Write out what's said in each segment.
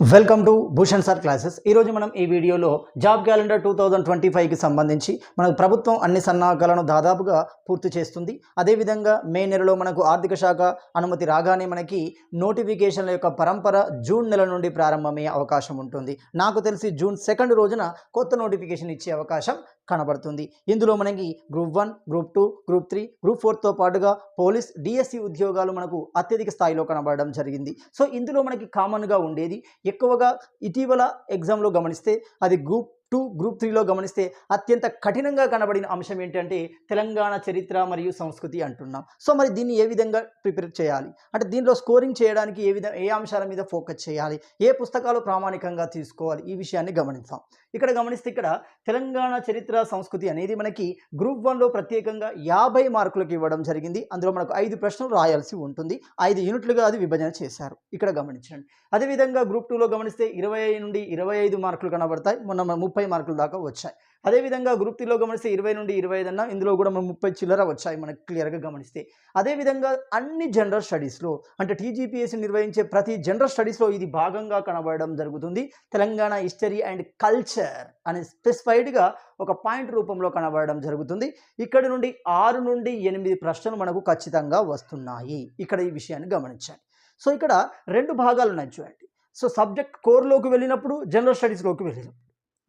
Welcome to Bhushan sir classes ఈరోజు మనం ఈ వీడియోలో job calendar two thousand twenty ఫైవ్కి సంబంధించి మనకు ప్రభుత్వం అన్ని సన్నాహకాలను దాదాపుగా పూర్తి చేస్తుంది. అదేవిధంగా మే నెలలో మనకు ఆర్థిక శాఖ అనుమతి రాగానే మనకి నోటిఫికేషన్ల యొక్క పరంపర జూన్ నెల నుండి ప్రారంభమయ్యే అవకాశం ఉంటుంది. నాకు తెలిసి జూన్ సెకండ్ రోజున కొత్త నోటిఫికేషన్ ఇచ్చే అవకాశం కనబడుతుంది. ఇందులో మనకి group one group two group three group ఫోర్తో పాటుగా పోలీస్ డిఎస్సి ఉద్యోగాలు మనకు అత్యధిక స్థాయిలో కనబడడం జరిగింది. సో ఇందులో మనకి కామన్గా ఉండేది. ఎక్కువగా ఇటీవల ఎగ్జామ్లో గమనిస్తే అది గ్రూప్ టూ గ్రూప్ త్రీలో గమనిస్తే అత్యంత కఠినంగా కనబడిన అంశం ఏంటంటే తెలంగాణ చరిత్ర మరియు సంస్కృతి అంటున్నాం. సో మరి దీన్ని ఏ విధంగా ప్రిపేర్ చేయాలి? అంటే దీనిలో స్కోరింగ్ చేయడానికి ఏ విధంగా ఏ అంశాల మీద ఫోకస్ చేయాలి? ఏ పుస్తకాలు ప్రామాణికంగా తీసుకోవాలి? ఈ విషయాన్ని గమనిస్తాం ఇక్కడ గమనిస్తే ఇక్కడ తెలంగాణ చరిత్ర సంస్కృతి అనేది మనకి గ్రూప్ వన్లో ప్రత్యేకంగా యాభై మార్కులకు ఇవ్వడం జరిగింది. అందులో మనకు ఐదు ప్రశ్నలు రాయాల్సి ఉంటుంది. ఐదు యూనిట్లుగా అది విభజన చేశారు. ఇక్కడ గమనించండి. అదేవిధంగా గ్రూప్ టూలో గమనిస్తే ఇరవై నుండి ఇరవై ఐదు మార్కులు కనబడతాయి. మొన్న ముప్పై ముప్పై మార్కుల దాకా వచ్చాయి. అదేవిధంగా గ్రూప్ త్రీలో గమనిస్తే ఇరవై నుండి ఇరవై ఐదు అన్న ఇందులో కూడా మనం ముప్పై చిల్లర వచ్చాయి మనకు క్లియర్గా గమనిస్తే. అదేవిధంగా అన్ని జనరల్ స్టడీస్లో అంటే టీజీపీఎస్ నిర్వహించే ప్రతి జనరల్ స్టడీస్లో ఇది భాగంగా కనబడడం జరుగుతుంది. తెలంగాణ హిస్టరీ అండ్ కల్చర్ అనే స్పెసిఫైడ్గా ఒక పాయింట్ రూపంలో కనబడడం జరుగుతుంది. ఇక్కడ నుండి ఆరు నుండి ఎనిమిది ప్రశ్నలు మనకు ఖచ్చితంగా వస్తున్నాయి. ఇక్కడ ఈ విషయాన్ని గమనించండి సో ఇక్కడ రెండు భాగాలు ఉన్నాయి చూడండి. సో సబ్జెక్ట్ కోర్లోకి వెళ్ళినప్పుడు జనరల్ స్టడీస్లోకి వెళ్ళినప్పుడు.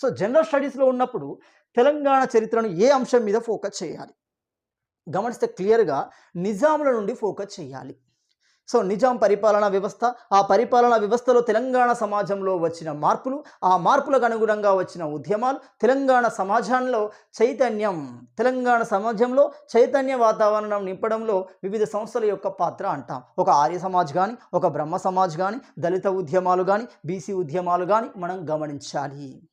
సో జనరల్ స్టడీస్లో ఉన్నప్పుడు తెలంగాణ చరిత్రను ఏ అంశం మీద ఫోకస్ చేయాలి? గమనిస్తే క్లియర్గా నిజాముల నుండి ఫోకస్ చేయాలి. సో నిజాం పరిపాలనా వ్యవస్థ ఆ పరిపాలనా వ్యవస్థలో తెలంగాణ సమాజంలో వచ్చిన మార్పులు ఆ మార్పులకు అనుగుణంగా వచ్చిన ఉద్యమాలు తెలంగాణ సమాజంలో చైతన్యం తెలంగాణ సమాజంలో చైతన్య వాతావరణం నింపడంలో వివిధ సంస్థల యొక్క పాత్ర అంటాం. ఒక ఆర్య సమాజ్ కానీ ఒక బ్రహ్మ సమాజ్ కానీ దళిత ఉద్యమాలు కానీ బీసీ ఉద్యమాలు కానీ మనం గమనించాలి.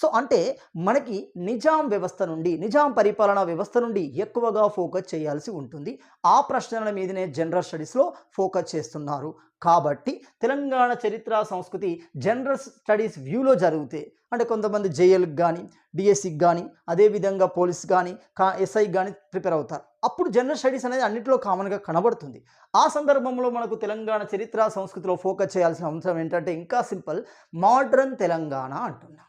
సో అంటే మనకి నిజాం వ్యవస్థ నుండి నిజాం పరిపాలనా వ్యవస్థ నుండి ఎక్కువగా ఫోకస్ చేయాల్సి ఉంటుంది. ఆ ప్రశ్నల మీదనే జనరల్ స్టడీస్లో ఫోకస్ చేస్తున్నారు. కాబట్టి తెలంగాణ చరిత్ర సంస్కృతి జనరల్ స్టడీస్ వ్యూలో జరిగితే అంటే కొంతమంది జేఎల్కి కానీ డిఎస్సికి కానీ అదేవిధంగా పోలీస్ కానీ కా ఎస్ఐకి కానీ ప్రిపేర్ అవుతారు. అప్పుడు జనరల్ స్టడీస్ అనేది అన్నింటిలో కామన్గా కనబడుతుంది. ఆ సందర్భంలో మనకు తెలంగాణ చరిత్ర సంస్కృతిలో ఫోకస్ చేయాల్సిన అంశం ఏంటంటే ఇంకా సింపుల్ మోడ్రన్ తెలంగాణ అంటున్నాం.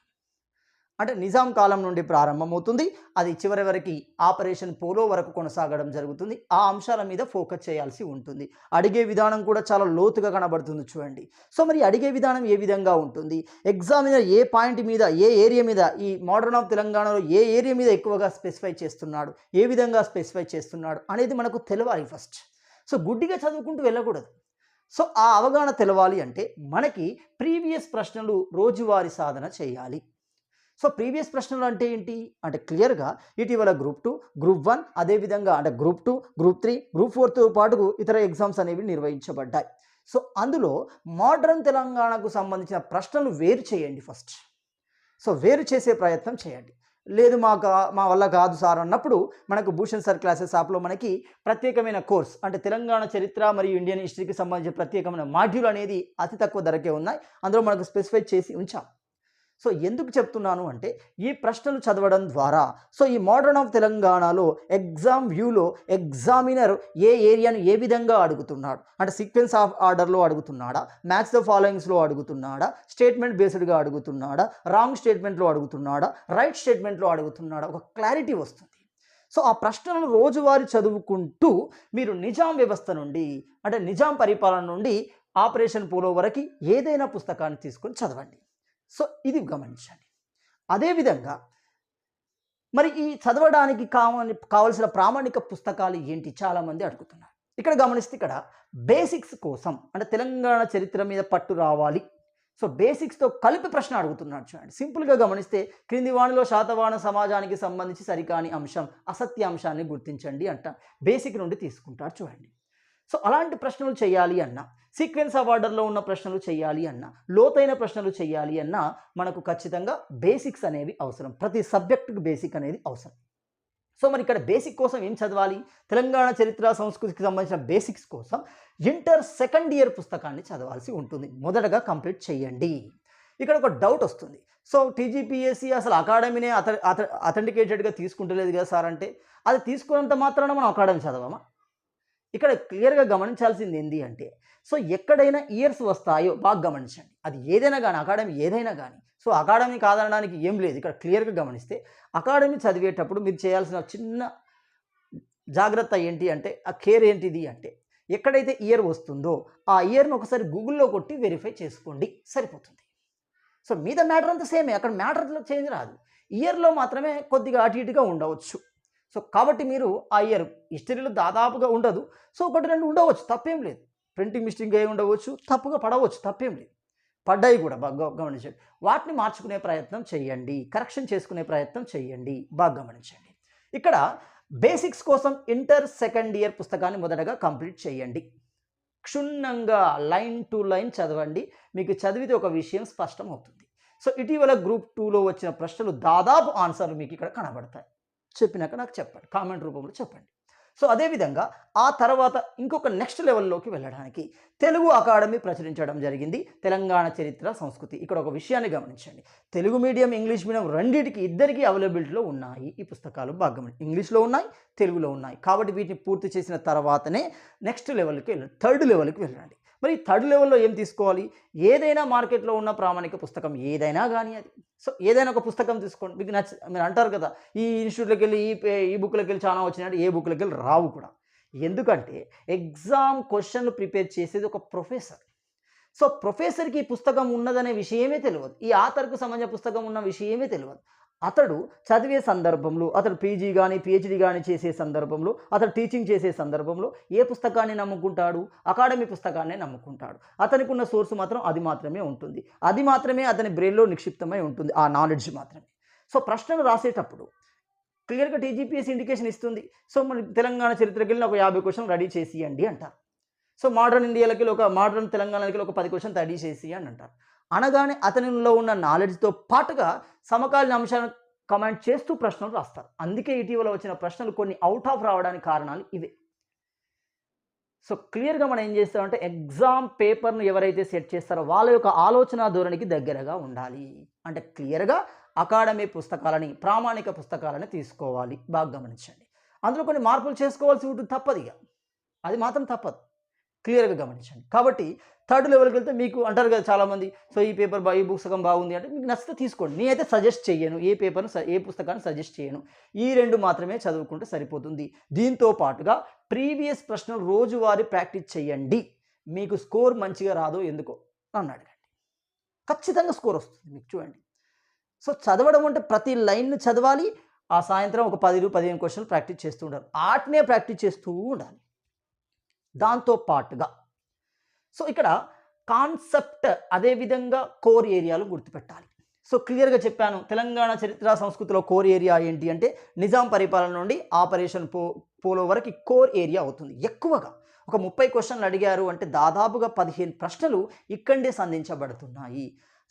అంటే నిజాం కాలం నుండి ప్రారంభమవుతుంది. అది చివరి వరకు ఆపరేషన్ పోలో వరకు కొనసాగడం జరుగుతుంది. ఆ అంశాల మీద ఫోకస్ చేయాల్సి ఉంటుంది. అడిగే విధానం కూడా చాలా లోతుగా కనబడుతుంది చూడండి. సో మరి అడిగే విధానం ఏ విధంగా ఉంటుంది? ఎగ్జామినర్ ఏ పాయింట్ మీద ఏ ఏరియా మీద ఈ మోడర్న్ ఆఫ్ తెలంగాణలో ఏ ఏరియా మీద ఎక్కువగా స్పెసిఫై చేస్తున్నాడు? ఏ విధంగా స్పెసిఫై చేస్తున్నాడు అనేది మనకు తెలవాలి ఫస్ట్. సో గుడ్డిగా చదువుకుంటూ వెళ్ళకూడదు. సో ఆ అవగాహన తెలవాలి అంటే మనకి ప్రీవియస్ ప్రశ్నలు రోజువారీ సాధన చేయాలి. సో ప్రీవియస్ ప్రశ్నలు అంటే ఏంటి? అంటే క్లియర్గా ఇటీవల గ్రూప్ టూ గ్రూప్ వన్ అదేవిధంగా అంటే group two group three group ఫోర్తో పాటు ఇతర ఎగ్జామ్స్ అనేవి నిర్వహించబడ్డాయి. సో అందులో మోడ్రన్ తెలంగాణకు సంబంధించిన ప్రశ్నలు వేరు చేయండి ఫస్ట్. సో వేరు చేసే ప్రయత్నం చేయండి. లేదు మా మా వల్ల కాదు సార్ అన్నప్పుడు మనకు భూషణ్ సార్ క్లాసెస్ యాప్లో మనకి ప్రత్యేకమైన కోర్స్ అంటే తెలంగాణ చరిత్ర మరియు ఇండియన్ హిస్టరీకి సంబంధించిన ప్రత్యేకమైన మాడ్యూల్ అనేది అతి తక్కువ ధరకే ఉన్నాయి. అందులో మనకు స్పెసిఫై చేసి ఉంచాం. సో ఎందుకు చెప్తున్నాను అంటే ఈ ప్రశ్నలు చదవడం ద్వారా. సో ఈ మోడర్న్ ఆఫ్ తెలంగాణలో ఎగ్జామ్ వ్యూలో ఎగ్జామినర్ ఏ ఏరియాను ఏ విధంగా అడుగుతున్నాడు? అంటే సీక్వెన్స్ ఆఫ్ ఆర్డర్లో అడుగుతున్నాడా? మ్యాథ్స్ ద ఫాలోయింగ్స్లో అడుగుతున్నాడా? స్టేట్మెంట్ బేస్డ్గా అడుగుతున్నాడా? రాంగ్ స్టేట్మెంట్లో అడుగుతున్నాడా? రైట్ స్టేట్మెంట్లో అడుగుతున్నాడా? ఒక క్లారిటీ వస్తుంది. సో ఆ ప్రశ్నలను రోజువారీ చదువుకుంటూ మీరు నిజాం వ్యవస్థ నుండి అంటే నిజాం పరిపాలన నుండి ఆపరేషన్ పోలో వరకు ఏదైనా పుస్తకాన్ని తీసుకొని చదవండి. సో ఇది గమనించండి. అదేవిధంగా మరి ఈ చదవడానికి కావాలి కావలసిన ప్రామాణిక పుస్తకాలు ఏంటి? చాలామంది అడుగుతున్నారు. ఇక్కడ గమనిస్తే ఇక్కడ బేసిక్స్ కోసం అంటే తెలంగాణ చరిత్ర మీద పట్టు రావాలి. సో బేసిక్స్తో కలిపి ప్రశ్న అడుగుతున్నాడు చూడండి. సింపుల్గా గమనిస్తే క్రింది వాణిలో శాతవాణ సమాజానికి సంబంధించి సరికాని అంశం అసత్య అంశాన్ని గుర్తించండి అంట. బేసిక్ నుండి తీసుకుంటాడు చూడండి. సో అలాంటి ప్రశ్నలు చేయాలి అన్న సీక్వెన్స్ ఆఫ్ ఆర్డర్లో ఉన్న ప్రశ్నలు చేయాలి అన్న లోతైన ప్రశ్నలు చేయాలి అన్న మనకు ఖచ్చితంగా బేసిక్స్ అనేవి అవసరం. ప్రతి సబ్జెక్టుకు బేసిక్ అనేది అవసరం. సో మరి ఇక్కడ బేసిక్ కోసం ఏం చదవాలి? తెలంగాణ చరిత్ర సంస్కృతికి సంబంధించిన బేసిక్స్ కోసం ఇంటర్ సెకండ్ ఇయర్ పుస్తకాన్ని చదవాల్సి ఉంటుంది. మొదటగా కంప్లీట్ చేయండి. ఇక్కడ ఒక డౌట్ వస్తుంది. సో టీజీపీఎస్సీ అసలు అకాడమీనే అథ అథెంటికేటెడ్గా తీసుకుంటలేదు కదా సార్ అంటే అది తీసుకున్నంత మాత్రాన మనం అకాడమీ చదవమా? ఇక్కడ క్లియర్గా గమనించాల్సింది ఏంటి అంటే సో ఎక్కడైనా ఇయర్స్ వస్తాయో బాగా గమనించండి. అది ఏదైనా కానీ అకాడమీ ఏదైనా కానీ. సో అకాడమీ కాదనడానికి ఏం లేదు. ఇక్కడ క్లియర్గా గమనిస్తే అకాడమీ చదివేటప్పుడు మీరు చేయాల్సిన చిన్న జాగ్రత్త ఏంటి అంటే ఆ కేర్ ఏంటిది అంటే ఎక్కడైతే ఇయర్ వస్తుందో ఆ ఇయర్ని ఒకసారి గూగుల్లో కొట్టి వెరిఫై చేసుకోండి. సరిపోతుంది. సో మీద మ్యాటర్ అంతా సేమే. అక్కడ మ్యాటర్లో చేంజ్ రాదు. ఇయర్లో మాత్రమే కొద్దిగా అటు ఇటుగా ఉండవచ్చు. సో కాబట్టి మీరు ఆ ఇయర్ హిస్టరీలో దాదాపుగా ఉండదు. సో ఒకటి రెండు ఉండవచ్చు తప్పేం లేదు. ప్రింటింగ్ మిస్టేక్ అయి ఉండవచ్చు తప్పుగా పడవచ్చు తప్పేం లేదు. పడ్డాయి కూడా బాగా గమనించండి. వాటిని మార్చుకునే ప్రయత్నం చేయండి కరెక్షన్ చేసుకునే ప్రయత్నం చేయండి బాగా గమనించండి. ఇక్కడ బేసిక్స్ కోసం ఇంటర్ సెకండ్ ఇయర్ పుస్తకాన్ని మొదటగా కంప్లీట్ చేయండి. క్షుణ్ణంగా లైన్ టు లైన్ చదవండి. మీకు చదివితే ఒక విషయం స్పష్టం అవుతుంది సో ఇటీవల గ్రూప్ టూలో వచ్చిన ప్రశ్నలు దాదాపు ఆన్సర్లు మీకు ఇక్కడ కనబడతాయి. చెప్పినాక నాకు చెప్పండి కామెంట్ రూపంలో చెప్పండి. సో అదేవిధంగా ఆ తర్వాత ఇంకొక నెక్స్ట్ లెవెల్లోకి వెళ్ళడానికి తెలుగు అకాడమీ ప్రచురించడం జరిగింది తెలంగాణ చరిత్ర సంస్కృతి. ఇక్కడ ఒక విషయాన్ని గమనించండి. తెలుగు మీడియం ఇంగ్లీష్ మీడియం రెండింటికి ఇద్దరికి అవైలబిలిటీలో ఉన్నాయి ఈ పుస్తకాలు బాగా ఇంగ్లీష్లో ఉన్నాయి తెలుగులో ఉన్నాయి. కాబట్టి వీటిని పూర్తి చేసిన తర్వాతనే నెక్స్ట్ లెవెల్కి వెళ్ళండి థర్డ్ లెవెల్కి వెళ్ళండి. మరి థర్డ్ లెవెల్లో ఏం తీసుకోవాలి? ఏదైనా మార్కెట్లో ఉన్న ప్రామాణిక పుస్తకం ఏదైనా కానీ అది. సో ఏదైనా ఒక పుస్తకం తీసుకోండి. మీకు నచ్చ మీరు అంటారు కదా ఈ ఇన్స్టిట్యూట్లోకి వెళ్ళి ఈ ఈ బుక్లోకి వెళ్ళి చాలా వచ్చినట్టు ఏ బుక్లోకి వెళ్ళి రావు కూడా. ఎందుకంటే ఎగ్జామ్ క్వశ్చన్లు ప్రిపేర్ చేసేది ఒక ప్రొఫెసర్. సో ప్రొఫెసర్కి ఈ పుస్తకం ఉన్నదనే విషయమే తెలియదు ఈ ఆథర్కు సంబంధించిన పుస్తకం ఉన్న విషయమే తెలియదు అతడు చదివే సందర్భంలో అతడు పీజీ కానీ పిహెచ్డి కానీ చేసే సందర్భంలో అతడు టీచింగ్ చేసే సందర్భంలో ఏ పుస్తకాన్ని నమ్ముకుంటాడు? అకాడమీ పుస్తకాన్ని నమ్ముకుంటాడు. అతనికి ఉన్న సోర్స్ మాత్రం అది మాత్రమే ఉంటుంది. అది మాత్రమే అతని బ్రెయిన్లో నిక్షిప్తమై ఉంటుంది. ఆ నాలెడ్జ్ మాత్రమే. సో ప్రశ్నలు రాసేటప్పుడు క్లియర్గా టీజీపీఎస్ ఇండికేషన్ ఇస్తుంది. సో మన తెలంగాణ చరిత్రకి వెళ్ళిన ఒక యాభై క్వశ్చన్ రెడీ చేసియండి అంటారు. సో మోడర్న్ ఇండియాలకి ఒక మోడర్న్ తెలంగాణకి ఒక పది క్వశ్చన్ రెడీ చేసి అని అంటారు. అనగానే అతనిలో ఉన్న నాలెడ్జ్తో పాటుగా సమకాలీన అంశాలను కమెంట్ చేస్తూ ప్రశ్నలు రాస్తారు. అందుకే ఇటీవల వచ్చిన ప్రశ్నలు కొన్ని అవుట్ ఆఫ్ రావడానికి కారణాలు ఇవే. సో క్లియర్గా మనం ఏం చేస్తామంటే ఎగ్జామ్ పేపర్ను ఎవరైతే సెట్ చేస్తారో వాళ్ళ యొక్క ఆలోచన ధోరణికి దగ్గరగా ఉండాలి. అంటే క్లియర్గా అకాడమీ పుస్తకాలని ప్రామాణిక పుస్తకాలని తీసుకోవాలి. బాగా గమనించండి. అందులో కొన్ని మార్పులు చేసుకోవాల్సి ఉంటుంది తప్పదు ఇక. అది మాత్రం తప్పదు. క్లియర్గా గమనించండి. కాబట్టి థర్డ్ లెవెల్కి వెళ్తే మీకు అంటారు కదా చాలామంది సో ఈ పేపర్ బా ఈ పుస్తకం బాగుంది అంటే మీకు నచ్చితే తీసుకోండి. నేనైతే సజెస్ట్ చేయను ఏ పేపర్ను స- ఏ పుస్తకాన్ని సజెస్ట్ చేయను ఈ రెండు మాత్రమే చదువుకుంటే సరిపోతుంది. దీంతో పాటుగా ప్రీవియస్ ప్రశ్నలు రోజువారీ ప్రాక్టీస్ చేయండి మీకు స్కోర్ మంచిగా రాదో ఎందుకో నన్ను అడగండి. ఖచ్చితంగా స్కోర్ వస్తుంది మీకు చూడండి. సో చదవడం అంటే ప్రతి లైన్ను చదవాలి. ఆ సాయంత్రం ఒక పది పదిహేను క్వశ్చన్లు ప్రాక్టీస్ చేస్తూ ఉండాలి. ఆటనే ప్రాక్టీస్ చేస్తూ ఉండాలి. దాంతో పాటుగా. సో ఇక్కడ కాన్సెప్ట్ అదేవిధంగా కోర్ ఏరియాలు గుర్తుపెట్టాలి. సో క్లియర్గా చెప్పాను తెలంగాణ చరిత్ర సంస్కృతిలో కోర్ ఏరియా ఏంటి అంటే నిజాం పరిపాలన నుండి ఆపరేషన్ పో పోలో వరకు కోర్ ఏరియా అవుతుంది. ఎక్కువగా ఒక ముప్పై క్వశ్చన్లు అడిగారు అంటే దాదాపుగా పదిహేను ప్రశ్నలు ఇక్కడే సంధించబడుతున్నాయి.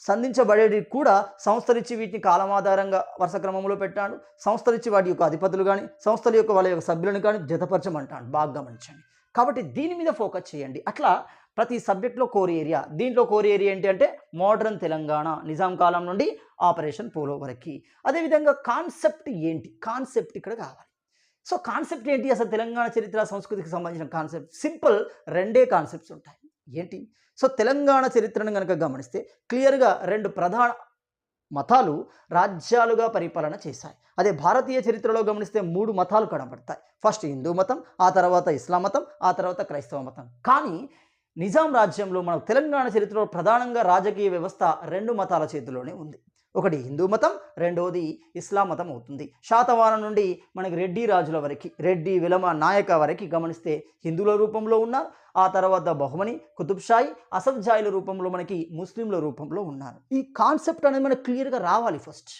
సంధించబడేది కూడా సంస్థలిచ్చి వీటిని కాలం ఆధారంగా వరుస క్రమంలో పెట్టాడు. సంస్థలిచ్చి వాటి యొక్క అధిపతులు కానీ సంస్థల యొక్క వాళ్ళ యొక్క సభ్యులను కానీ జతపరచమంటాడు. బాగా గమనించండి. కాబట్టి దీని మీద ఫోకస్ చేయండి. అట్లా ప్రతి సబ్జెక్ట్లో కోర్ ఏరియా. దీంట్లో కోర్ ఏరియా ఏంటి అంటే మోడర్న్ తెలంగాణ నిజాం కాలం నుండి ఆపరేషన్ పోలో వరకు. అదేవిధంగా కాన్సెప్ట్ ఏంటి? కాన్సెప్ట్ ఇక్కడ కావాలి. సో కాన్సెప్ట్ ఏంటి? అసలు తెలంగాణ చరిత్ర సంస్కృతికి సంబంధించిన కాన్సెప్ట్. సింపుల్ రెండే కాన్సెప్ట్స్ ఉంటాయి. ఏంటి? సో తెలంగాణ చరిత్రను కనుక గమనిస్తే క్లియర్గా రెండు ప్రధాన మతాలు రాజ్యాలుగా పరిపాలన చేశాయి. అదే భారతీయ చరిత్రలో గమనిస్తే మూడు మతాలు కనబడతాయి. ఫస్ట్ హిందూ మతం ఆ తర్వాత ఇస్లాం మతం ఆ తర్వాత క్రైస్తవ మతం. కానీ నిజాం రాజ్యంలో మన తెలంగాణ చరిత్రలో ప్రధానంగా రాజకీయ వ్యవస్థ రెండు మతాల చేతిలోనే ఉంది. ఒకటి హిందూ మతం రెండవది ఇస్లాం మతం అవుతుంది. శాతవాహనం నుండి మనకి రెడ్డి రాజుల వరకు రెడ్డి విలమ నాయక వరకు గమనిస్తే హిందువుల రూపంలో ఉన్నారు. ఆ తర్వాత బహుమని కుతుబ్షాయి అసఫ్జాయిల రూపంలో మనకి ముస్లింల రూపంలో ఉన్నారు. ఈ కాన్సెప్ట్ అనేది మనకు క్లియర్గా రావాలి ఫస్ట్.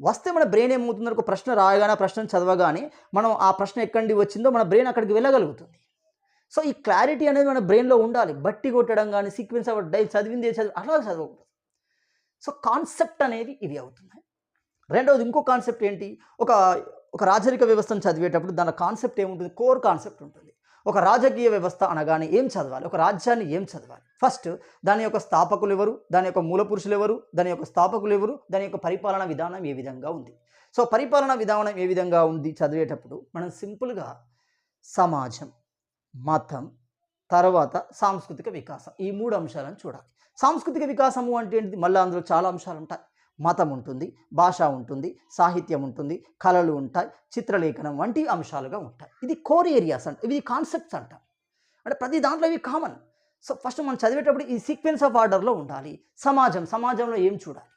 వస్తే మన బ్రెయిన్ ఏమవుతుందో ఒక ప్రశ్న రాయగానే ప్రశ్న చదవగానే మనం ఆ ప్రశ్న ఎక్కడి వచ్చిందో మన బ్రెయిన్ అక్కడికి వెళ్ళగలుగుతుంది. సో ఈ క్లారిటీ అనేది మన బ్రెయిన్లో ఉండాలి. బట్టి కొట్టడం కానీ సీక్వెన్స్ ఆఫ్ డై చదివింది చదివి అలా చదవకూడదు. సో కాన్సెప్ట్ అనేది ఇవి అవుతున్నాయి. రెండవది ఇంకో కాన్సెప్ట్ ఏంటి? ఒక ఒక రాజరిక వ్యవస్థను చదివేటప్పుడు దాని కాన్సెప్ట్ ఏముంటుంది? కోర్ కాన్సెప్ట్ ఉంటుంది. ఒక రాజకీయ వ్యవస్థ అనగానే ఏం చదవాలి? ఒక రాజ్యాన్ని ఏం చదవాలి? ఫస్ట్ దాని యొక్క స్థాపకులు ఎవరు? దాని యొక్క మూల పురుషులు ఎవరు? దాని యొక్క స్థాపకులు ఎవరు? దాని యొక్క పరిపాలన విధానం ఏ విధంగా ఉంది? సో పరిపాలన విధానం ఏ విధంగా ఉంది? చదివేటప్పుడు మనం సింపుల్గా సమాజం మతం తర్వాత సాంస్కృతిక వికాసం. ఈ మూడు అంశాలను చూడాలి. సాంస్కృతిక వికాసము అంటే ఏంటిది? మళ్ళీ అందులో చాలా అంశాలు ఉంటాయి. మతం ఉంటుంది భాష ఉంటుంది సాహిత్యం ఉంటుంది కళలు ఉంటాయి చిత్రలేఖనం వంటి అంశాలుగా ఉంటాయి. ఇది కోర్ ఏరియాస్ అంట. ఇవి కాన్సెప్ట్స్ అంట. అంటే ప్రతి దాంట్లో ఇవి కామన్ సో ఫస్ట్ మనం చదివేటప్పుడు ఈ సీక్వెన్స్ ఆఫ్ ఆర్డర్లో ఉండాలి. సమాజం సమాజంలో ఏం చూడాలి?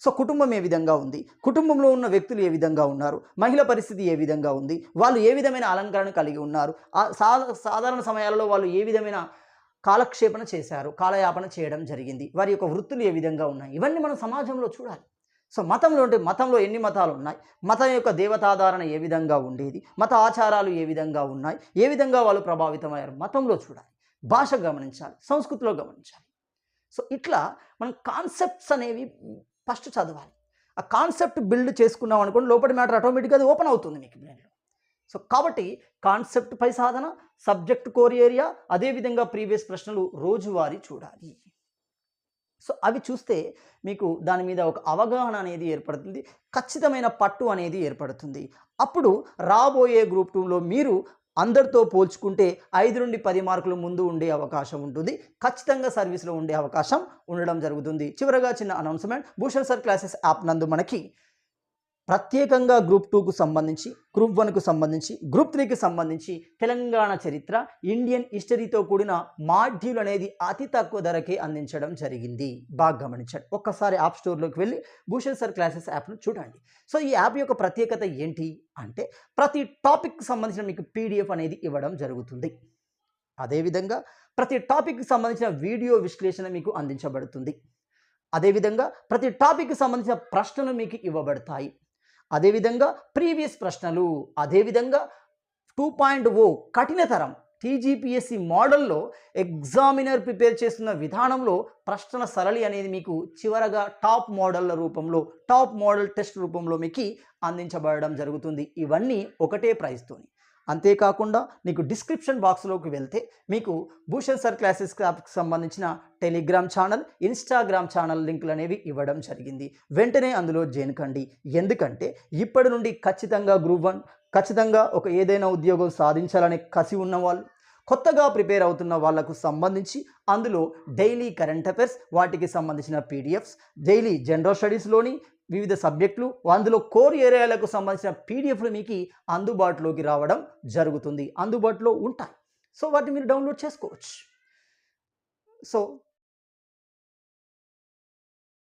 సో కుటుంబం ఏ విధంగా ఉంది? కుటుంబంలో ఉన్న వ్యక్తులు ఏ విధంగా ఉన్నారు? మహిళ పరిస్థితి ఏ విధంగా ఉంది? వాళ్ళు ఏ విధమైన అలంకరణ కలిగి ఉన్నారు? సా సాధారణ సమయాలలో వాళ్ళు ఏ విధమైన కాలక్షేపణ చేశారు? కాలయాపన చేయడం జరిగింది. వారి యొక్క వృత్తులు ఏ విధంగా ఉన్నాయి? ఇవన్నీ మనం సమాజంలో చూడాలి. సో మతంలో అంటే మతంలో ఎన్ని మతాలు ఉన్నాయి? మతం యొక్క దేవతాధారణ ఏ విధంగా ఉండేది? మత ఆచారాలు ఏ విధంగా ఉన్నాయి? ఏ విధంగా వాళ్ళు ప్రభావితమయ్యారు? మతంలో చూడాలి. భాష గమనించాలి. సంస్కృతిలో గమనించాలి. సో ఇట్లా మనం కాన్సెప్ట్స్ అనేవి ఫస్ట్ చదవాలి. ఆ కాన్సెప్ట్ బిల్డ్ చేసుకున్నాం అనుకోండి లోపలి మ్యాటర్ ఆటోమేటిక్గా అది ఓపెన్ అవుతుంది మీకు బ్రెయిన్లో సో కాబట్టి కాన్సెప్ట్ పై సాధన సబ్జెక్ట్ కోర్ ఏరియా అదేవిధంగా ప్రీవియస్ ప్రశ్నలు రోజువారీ చూడాలి. సో అవి చూస్తే మీకు దాని మీద ఒక అవగాహన అనేది ఏర్పడుతుంది ఖచ్చితమైన పట్టు అనేది ఏర్పడుతుంది. అప్పుడు రాబోయే గ్రూప్ టూలో మీరు అందరితో పోల్చుకుంటే ఐదు నుండి పది మార్కులు ముందు ఉండే అవకాశం ఉంటుంది. ఖచ్చితంగా సర్వీస్లో ఉండే అవకాశం ఉండడం జరుగుతుంది. చివరగా చిన్న announcement Bhushan sir classes app నందు మనకి ప్రత్యేకంగా గ్రూప్ టూకు సంబంధించి గ్రూప్ వన్కు సంబంధించి గ్రూప్ త్రీకి సంబంధించి తెలంగాణ చరిత్ర ఇండియన్ హిస్టరీతో కూడిన మాడ్యూల్ అనేది అతి తక్కువ ధరకే అందించడం జరిగింది. బాగా గమనించండి. ఒక్కసారి యాప్ స్టోర్లోకి వెళ్ళి భూషణ్ సార్ క్లాసెస్ యాప్ను చూడండి. సో ఈ యాప్ యొక్క ప్రత్యేకత ఏంటి అంటే ప్రతి టాపిక్కి సంబంధించిన మీకు పీడిఎఫ్ అనేది ఇవ్వడం జరుగుతుంది. అదేవిధంగా ప్రతి టాపిక్కి సంబంధించిన వీడియో విశ్లేషణ మీకు అందించబడుతుంది. అదేవిధంగా ప్రతి టాపిక్కి సంబంధించిన ప్రశ్నలు మీకు ఇవ్వబడతాయి. అదేవిధంగా ప్రీవియస్ ప్రశ్నలు అదేవిధంగా టూ పాయింట్ ఓ oh కఠినతరం టీజీపీఎస్సి మోడల్లో ఎగ్జామినర్ ప్రిపేర్ చేస్తున్న విధానంలో ప్రశ్నల సరళి అనేది మీకు చివరగా టాప్ మోడళ్ళ రూపంలో టాప్ మోడల్ టెస్ట్ రూపంలో మీకు అందించబడడం జరుగుతుంది. ఇవన్నీ ఒకటే ప్రైస్తోని అంతేకాకుండా నీకు డిస్క్రిప్షన్ బాక్స్లోకి వెళ్తే మీకు భూషణ్ సార్ క్లాసెస్ సంబంధించిన టెలిగ్రామ్ ఛానల్ ఇన్స్టాగ్రామ్ ఛానల్ లింకులు అనేవి ఇవ్వడం జరిగింది. వెంటనే అందులో జేనుకండి కండి. ఎందుకంటే ఇప్పటి నుండి ఖచ్చితంగా గ్రూప్ వన్ ఖచ్చితంగా ఒక ఏదైనా ఉద్యోగం సాధించాలనే కసి ఉన్నవాళ్ళు కొత్తగా ప్రిపేర్ అవుతున్న వాళ్ళకు సంబంధించి అందులో డైలీ కరెంట్ అఫైర్స్ వాటికి సంబంధించిన పీడిఎఫ్స్ డైలీ జనరల్ స్టడీస్లోని వివిధ సబ్జెక్టులు అందులో కోర్ ఏరియాలకు సంబంధించిన పీడిఎఫ్లు మీకు అందుబాటులోకి రావడం జరుగుతుంది. అందుబాటులో ఉంటాయి. సో వాటిని మీరు డౌన్లోడ్ చేసుకోవచ్చు. సో